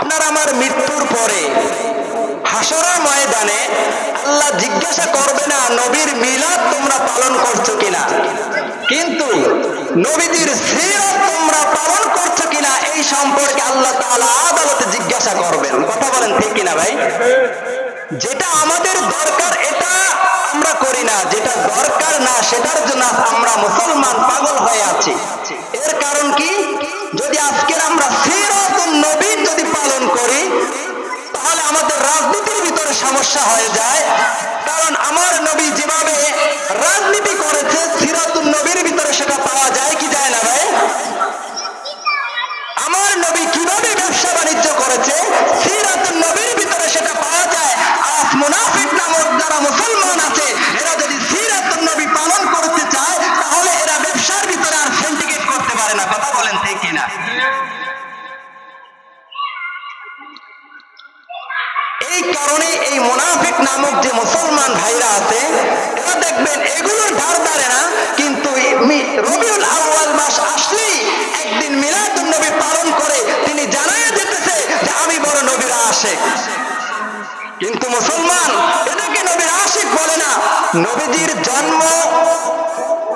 আপনার আমার মৃত্যুর পরে হাসরের ময়দানে আল্লাহ জিজ্ঞাসা করবে না, নবীর মিলাদ তোমরা পালন করছ কিনা? কিন্তু নবীজির সিরাত তোমরা পালন করছ কিনা, এই সম্পর্কে আল্লাহ তাআলা আদালতে জিজ্ঞাসা করবেন। কথা বলেন ঠিক কিনা ভাই? যেটা আমাদের দরকার, এটা আমরা করি না। যেটা দরকার না, সেটার জন্য আমরা মুসলমান পাগল হয়ে আছি। এর কারণ কি? যদি আজকের আমরা সিরাতুন নবীর যদি পালন করি, তাহলে আমাদের রাজনীতির ভিতরে সমস্যা হয়ে যায়। কারণ আমার নবী যেভাবে রাজনীতি করেছে সিরাতুন নবীর ভিতরে সেটা পাওয়া যায় কি যায় না ভাই? আমার নবী কীভাবে ব্যবসা বাণিজ্য করেছে সিরাতুন নবীর ভিতরে সেটা পাওয়া যায়। আজ মুনাফিক নামক যারা মুসলমান আছে, এরা যদি বলেন ঠিক কিনা এই কারণে এই মুনাফিক নামক যে মুসলমান ভাইরা আছে, এরা দেখবেন এগুলোর ধার ধারে না, কিন্তু রবিউল আউয়াল মাস আসলেই একদিন নবী পালন করে তিনি যেতেছে যে আমি বড় নবীর আশেক। কিন্তু মুসলমান এটাকে নবীর আশিক বলে না। নবীজির জন্ম,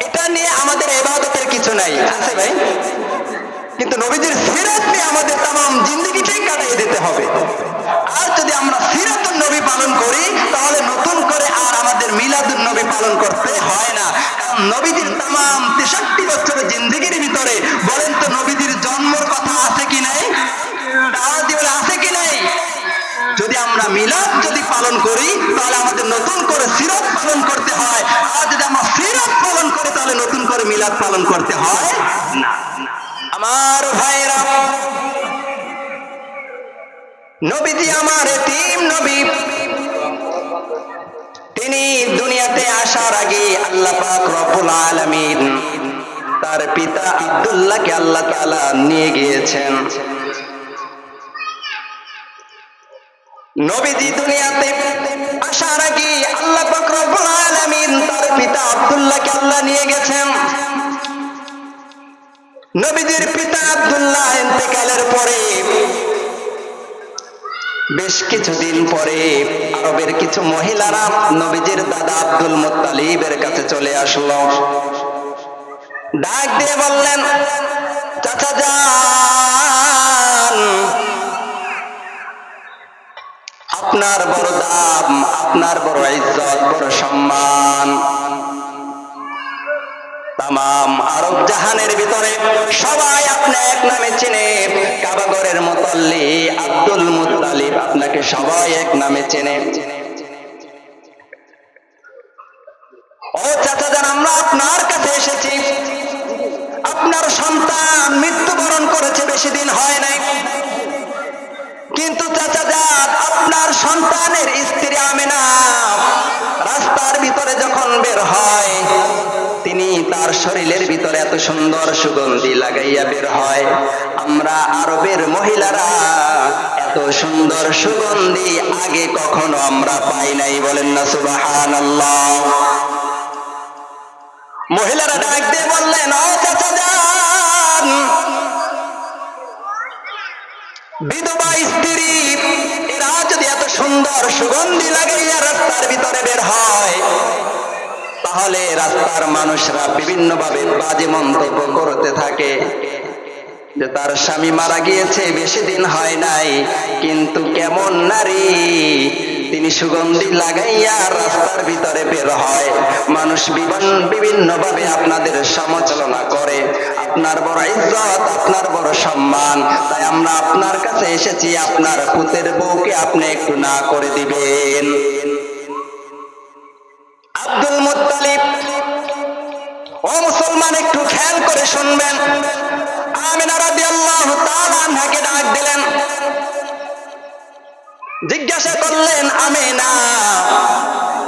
এটা নিয়ে আমাদের এবাদতের কিছু নাই। আছে ভাই? কিন্তু নবীজির সিরাত নিয়ে আমাদের তাম জিন্দগিটাই কাটিয়ে দিতে হবে। আর যদি আমরা সিরাতুন নবী পালন করি, তাহলে নতুন করে আর আমাদের মিলাদুন নবী পালন করতে হয় না। নবীজির তাম তেষট্টি বছরের জিন্দগির ভিতরে বলেন তো নবীজির জন্মর কথা আছে কি নাই? আছে কি নাই? যদি আমরা মিলাদ যদি পালন করি, তাহলে আমাদের নতুন করে সিরাত পালন করতে হয়। আর যদি আমরা সিরাত পালন করি, তাহলে নতুন করে মিলাদ পালন করতে হয় না। আমার ভাইরা নবীজি আমার এতিম নবী। তিনি দুনিয়াতে আসার আগে আল্লাহ পাক রব্বুল আলামিন তার পিতা আব্দুল্লাহকে আল্লাহ তাআলা নিয়ে গিয়েছেন। নবীজি দুনিয়াতে আসার আগে আল্লাহ পাক রব্বুল আলামিন তার পিতা আব্দুল্লাহকে আল্লাহ নিয়ে গেছেন। নবীজির পিতা আব্দুল্লাহ ইন্তেকালের পরে, বেশ কিছুদিন পরে আরবের কিছু মহিলারা নবীজির দাদা আব্দুল মুত্তালিবের কাছে চলে আসলো। ডাক দিয়ে বললেন, চাচা যান, আপনার বড় দাম, আপনার বড় ইজ্জত, বড় সম্মান। তাম আরব জাহানের ভিতরে সবাই আপনি এক নামে চেনে। কাবাগরের মতল্লি আব্দুল মুত্তালিব আপনাকে সবাই এক নামে চেনে। ও চাচা যান আমরা আপনার কাছে এসেছি। আপনার সন্তান মৃত্যুবরণ করেছে, বেশি দিন হয় নাই। কিন্তু চাচা যান আপনার সন্তানের স্ত্রী আমেনা। শরীরের ভিতরে এত সুন্দর সুগন্ধি লাগাইয়া বের হয়। আমরা আরবের মহিলারা এত সুন্দর সুগন্ধি আগে কখনো আমরা পাই নাই বলেন না সুবাহান মহিলারা ডাক দিয়ে বললেন, ও চাচা যান বিধবা স্ত্রী, এরা যদি এত সুন্দর সুগন্ধি লাগাইয়া রাস্তার ভিতরে বের হয় তাহলে রাস্তার মানুষরা বিভিন্ন ভাবে বাজে মন্তব্য করতে থাকে যে তার স্বামী মারা গিয়েছে, বেশি দিন হয় নাই, কিন্তু কেমন নারী? তিনি সুগন্ধি লাগাইয়া রাস্তার ভিতরে বের হয়। মানুষ বিভিন্ন ভাবে আপনাদের সমালোচনা করে। আপনার বড় ইজ্জত, আপনার বড় সম্মান। তাই আমরা আপনার কাছে এসেছি, আপনার পুতের বউকে আপনি একটু না করে দিবেন। শুনবেন। জিজ্ঞাসা করলেন, আমিনা,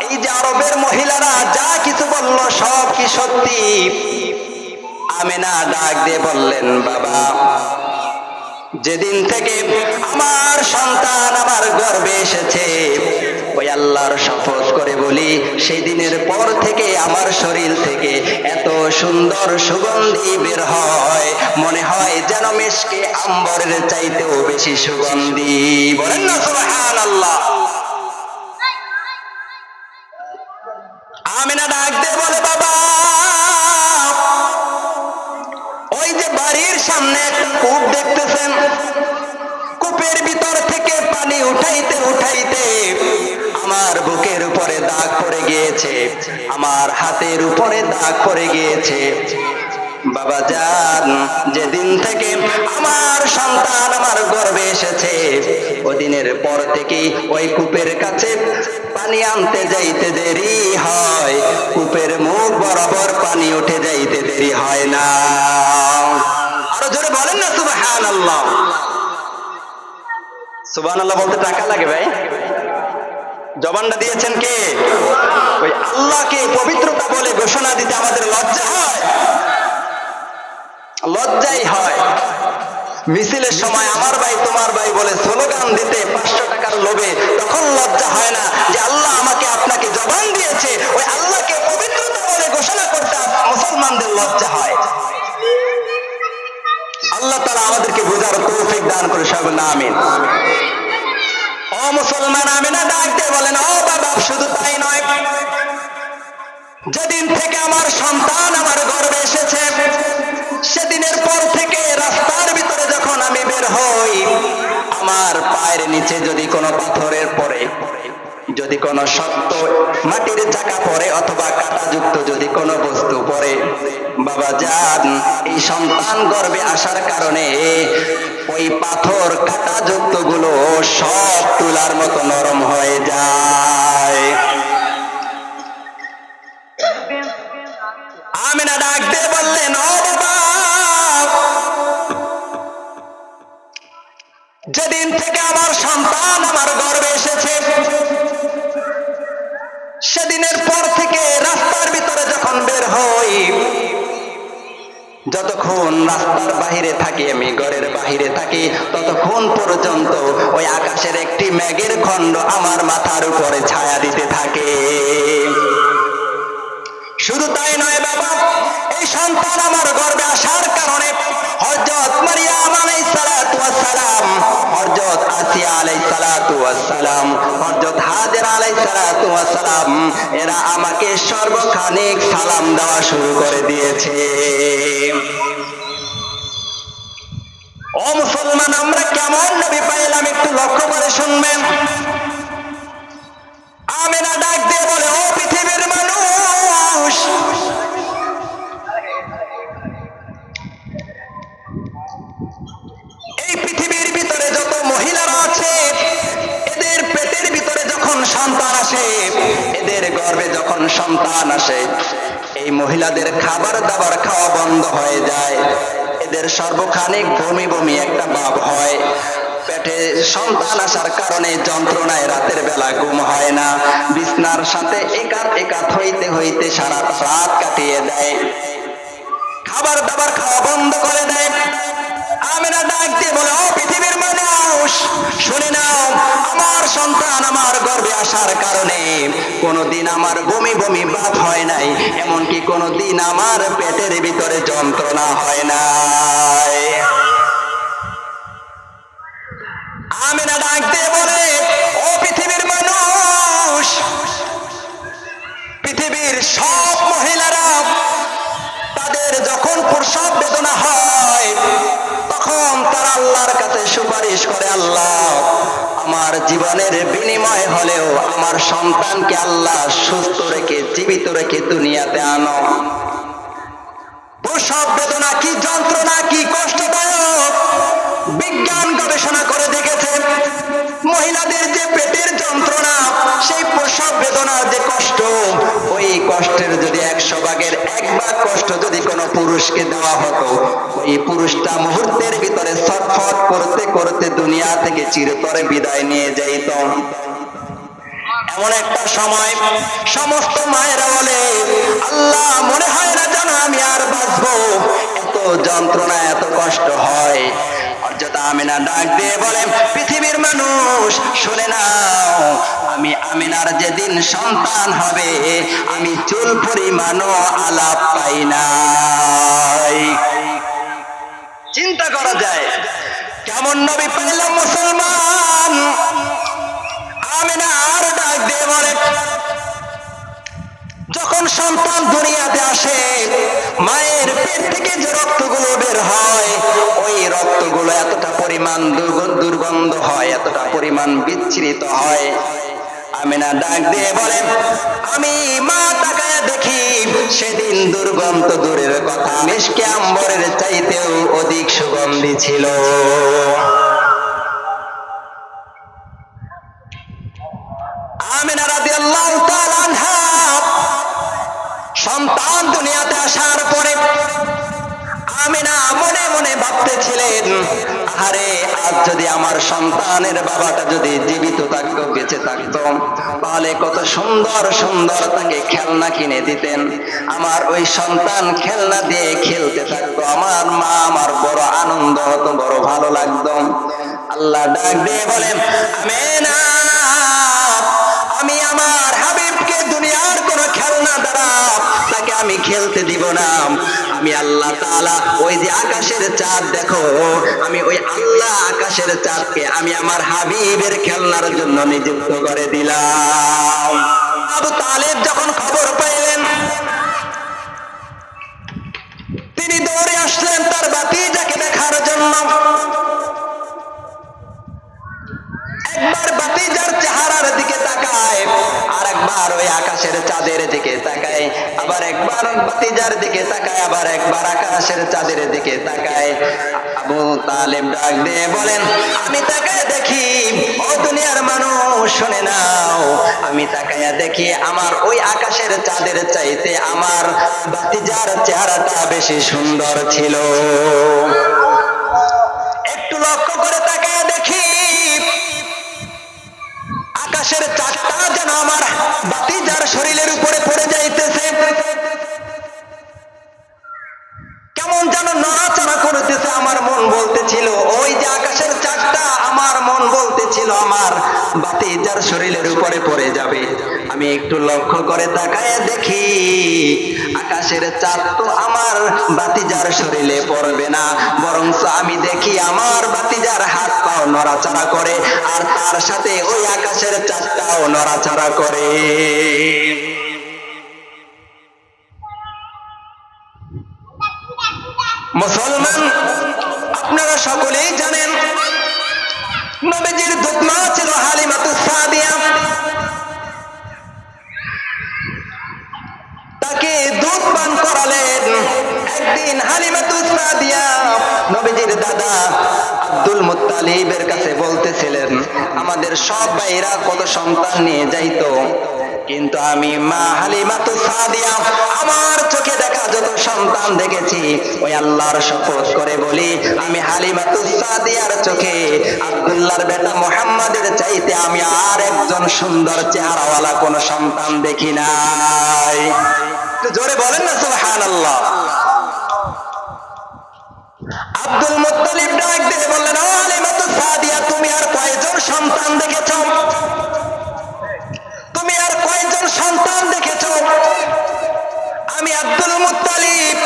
এই যে আরবের মহিলারা যা কিছু বলল সব কি সত্যি? আমিনা ডাক দিয়ে বললেন, বাবা, যেদিন থেকে আমার সুন্দর সুগন্ধি বের হয়। মনে হয় যেন মেশকে আম্বরের চাইতেও বেশি সুগন্ধি। বলেন না, সুবহানাল্লাহ। আমিনা ডাক দিয়ে বলে, বাবা, ওই যে বাড়ির সামনে একটা কূপ দেখতেছেন। কূপের ভিতর থেকে পানি উঠাইতে উঠাইতে আমার বুকের উপরে দাগ গিয়েছে, আমার হাতের উপরে দাগ পড়ে গিয়েছে। বাবা যান, যেদিন থেকে আমার সন্তান আমার গর্বে এসেছে, ওদিনের পর থেকে ওই কূপের কাছে পানি আনতে যাইতে দেরি হয়। কূপের মুখ বরাবর পানি উঠে যাইতে দেরি হয় না। আরও জোরে বলেন না সুবাহান আল্লাহ বলতে টাকা লাগে ভাই? জবানটা দিয়েছেন কে? ওই আল্লাহকে পবিত্রতা বলে ঘোষণা দিতে আমাদের লজ্জা হয়। লজ্জাই হয়। মিছিলের সময় আমার ভাই, তোমার ভাই বলে স্লোগান দিতে পাঁচশো টাকার লোভে তখন লজ্জা হয় না যে আল্লাহ আমাকে আপনাকে জবান দিয়েছে। ওই আল্লাহকে পবিত্রতা বলে ঘোষণা করতে মুসলমানদের লজ্জা হয়। আল্লাহ তারা আমাদেরকে বোঝার তৌফিক দান করে সব না আমিন। মুসলমান, আমিনা ডাক দিয়ে বলেন, ও বাবা, শুধু তাই নয়। যেদিন থেকে আমার সন্তান আমার গর্বে এসেছে, সেদিনের পর থেকে রাস্তার ভিতরে যখন আমি বের হই, আমার পায়ের নিচে যদি কোনো পাথরের পরে যদি কোনো শক্ত মাটির চাকা পরে অথবা কাঁটাযুক্ত যদি কোনো বস্তু পরে বাবা যান, এই সন্তান গর্বে আসার কারণে ওই পাথর কাটা যুক্তগুলো সব তুলার মতো নরম হয়ে যায়। রাস্তার বাহিরে থাকি, আমি ঘরের বাহিরে থাকি। ততক্ষণ পর্যন্ত ওই আকাশের একটি মেঘের খণ্ড আমার মাথার উপরে ছায়া দিতে থাকে। শুধু তাই নয় বাবা, এই সন্তান আমার গর্বে আসার কারণে হযরত মারিয়াম আলাইহিস সালাতু ওয়াস সালাম, হযরত আসিয়া আলাইহিস সালাতু ওয়াস সালাম, হযরত হাজেরা আলাইহিস সালাতু ওয়াস সালাম, এরা আমাকে সর্বখানিক সালাম দেওয়া শুরু করে দিয়েছে। ও মুসলমান, আমরা কেমন নবী পাইলাম একটু লক্ষ্য করে শুনবেন। আমেনা ডাক দিয়ে বলে, ও পৃথিবীর মানুষ! এই পৃথিবীর ভিতরে যত মহিলারা আছে, এদের পেটের ভিতরে যখন সন্তান আসে, এদের গর্ভে যখন সন্তান আসে, এই মহিলাদের খাবার দাবার খাওয়া বন্ধ হয়ে যায়। এদের সর্বখানিক ভূমি ভূমি একটা ভাব হয়। পেটে সন্তান আসার কারণে যন্ত্রণায় রাতের বেলা ঘুম হয় না। বিছনার সাথে একাত একাত হইতে হইতে সারা রাত কাটিয়ে দেয়। খাবার দাবার খাওয়া বন্ধ করে দেয়। আমরা ডাকতে বলে, ও পৃথিবীর মানুষ শুনে নাও, আমার সন্তান আমার গর্ভে আসার কারণে কোনোদিন আমার বমি বমি ভাব হয় নাই, এমনকি কোনোদিন আমার পেটের ভিতরে যন্ত্রণা হয় নাই। আমিনা ডাক দিয়ে বলে, ও পৃথিবীর মানুষ, পৃথিবীর সব মহিলারা, তাদের যখন প্রসব বেদনা হয় তখন তারা আল্লাহর কাছে সুপারিশ করে, আল্লাহ, আমার জীবনের বিনিময় হলেও আমার সন্তানকে আল্লাহ সুস্থ রেখে, জীবিত রেখে দুনিয়াতে আনো। প্রসব বেদনা কি যন্ত্রণা, কি কষ্টদায়ক? বিজ্ঞান গবেষণা করে দেখেছে মহিলাদের যে পেটের যন্ত্রণা প্রসব বেদনার যে কষ্ট, ওই কষ্টের যদি একশো ভাগের এক ভাগ কষ্ট যদি কোনো পুরুষকে দেওয়া হতো, ওই পুরুষটা মুহূর্তের ভিতরে ছটফট করতে করতে দুনিয়া থেকে চিরতরে বিদায় নিয়ে যাইত এমন একটা সময় সমস্ত মায়েরা বলে, আল্লাহ, মনে হয় না যেন আমি আর বাঁচবো? এত যন্ত্রণা, এত কষ্ট হয়। হজরত আমিনা ডাক দিয়ে বলে, পৃথিবীর মানুষ, শুনে নাও, আমি আমিনার যেদিন সন্তান হবে, আমি চুল পরিমাণও আলাপ পাই নাই। চিন্তা করা যায়, কেমন নবী পাইলাম মুসলমান? আমিনা আর ডাক দিয়ে বলে, যখন সন্তান দুনিয়াতে আসে মায়ের পেট থেকে যে রক্তগুলো বের হয়, ওই রক্তগুলো এতটা পরিমাণ দুর্গন্ধ হয়, এতটা পরিমাণ বিচ্ছিরিত হয়। আমি না ডাক দিয়ে বলেন, আমি মা তাকায় দেখি, সেদিন দুর্গন্ধ দূরের কথা। মিশকে আম্বরের চাইতেও অধিক সুগন্ধি ছিল। সুন্দর সুন্দর তাকে খেলনা কিনে দিতেন। আমার ওই সন্তান খেলনা দিয়ে খেলতে থাকতো। আমার মা আমার বড় আনন্দ হতো, বড় ভালো লাগতো। আল্লাহ ডাক দিয়ে বলেন, আমেনা আমি আমার হাবিবকে দুনিয়ার কোন খেলনা দ্বারা তাকে আমি খেলতে দিব না। আমি আল্লাহ তাআলা ওই যে আকাশের চাঁদ দেখো, আমি ওই আল্লাহ আকাশের চাঁদকে আমি আমার হাবিবের খেলনার জন্য নিযুক্ত করে দিলাম। আবু তালেব যখন খবর পাইলেন তিনি দৌড়ে আসলেন তার বাতিজাকে দেখার জন্য। একবার বাতিজার চেহারার দিকে তাকায় আর একবার ওই আকাশের চাঁদের দিকে তাকায়। আবার একবার বাতিজার দিকে তাকায়, আবার একবার আকাশের চাঁদের দিকে তাকায়। আবু তালেব ডাক দিয়ে বলেন, আমি তাকায় দেখি, ও দুনিয়ার মানুষ, শুনে নাও। আমি তাকায়া দেখি আমার ওই আকাশের চাঁদের চাইতে আমার বাতিজার চেহারাটা বেশি সুন্দর ছিল। একটু লক্ষ্য করে তাকায় দেখি আকাশের চারটা যেন আমার বাতি যার শরীরের উপরে পড়ে যাইতেছে। কেমন যেন নড়াচড়া করতেছে আমার মন বলতেছিল। ওই যে আকাশের চারটা বলতেছিল আমার বাতিজার শরীরের উপরে পড়ে যাবে। আমি একটু লক্ষ্য করে তাকায় দেখি, আকাশের চাঁদ তো আমার বাতিজার শরীরে পড়বে না। বরঞ্চ আমি দেখি আমার বাতিজার হাত পাও নড়াচড়া করে, আর তার সাথে ওই আকাশের চাঁদটাও নড়াচড়া করে। মুসলমান, আপনারা সকলেই জানেন নবীজির দুধমা ছিল হালিমাতু সাদিয়া। তাকে দুধ পান করালেন একদিন হালিমাতু সাদিয়া। নবীজির দাদা আব্দুল মুত্তালিবের কাছে বলতেছিলেন, আমাদের সব ভাইরা কত সন্তান নিয়ে যাইতো। কিন্তু আমি মা হালিমাতু সাদিয়া, আমার চোখে দেখা যত সন্তান দেখেছি, ওই আল্লাহর শপথ করে বলি, আমি হালিমাতু সাদিয়ার চোখে, আব্দুল্লাহর বেটা মোহাম্মদের চাইতে আমি আর একজন সুন্দর চেহারাওয়ালা কোন সন্তান দেখি নাই। জোরে বলেন না, সুবহানাল্লাহ। আব্দুল মুত্তালিব ডাক বললেন, ও হালিমাতু সাদিয়া, তুমি আর কয়জন সন্তান দেখেছ? আমি আব্দুল মুত্তালিব,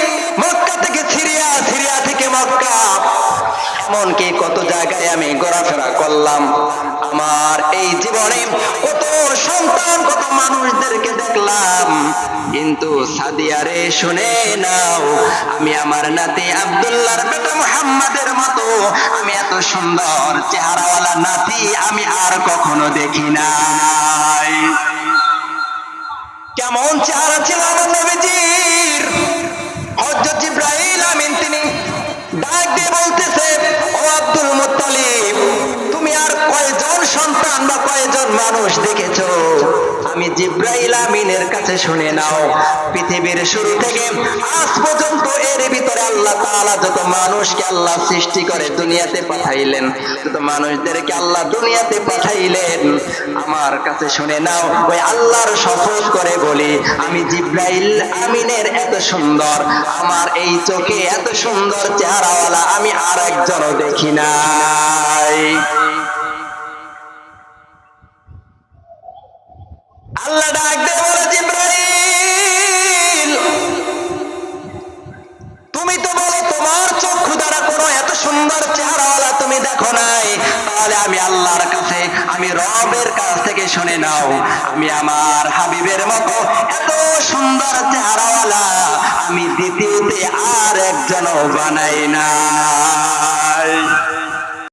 মক্কা থেকে সিরিয়া সিরিয়া থেকে মক্কা। এমনকি কত জায়গায় আমি ঘোরাফেরা করলাম। আমার এই জীবনে কত সন্তান, কত মানুষদেরকে দেখলাম। কিন্তু সাদিয়ারে শুনে নাও, আমি আমার নাতি আব্দুল্লাহর বেটা মুহাম্মাদের মতো, আমি এত সুন্দর চেহারাওয়ালা নাতি আমি আর কখনো দেখি নাই। কেমন চেহারা ছিল আমার নবীজির? সন্তান বা কয়জন মানুষ দেখেছ? আমি জিব্রাইল আমিনের কাছে শুনে নাও, পৃথিবীর শুরু থেকে আজ পর্যন্ত এর ভিতরে আল্লাহ তাআলা যত মানুষকে আল্লাহ সৃষ্টি করে দুনিয়াতে পাঠাইলেন, যত মানুষদেরকে আল্লাহ দুনিয়াতে পাঠাইলেন, আমার কাছে শুনে নাও, ওই আল্লাহর শপথ করে বলি, আমি জিব্রাইল আমিনের এত সুন্দর, আমার এই চোখে এত সুন্দর চেহারাওয়ালা আমি আর একজনও দেখি নাই। শুনে নাও, আমি আমার হাবিবের মতো এত সুন্দর চেহারাওয়ালা, আমি দ্বিতীয়তে আর একজনও বানাই না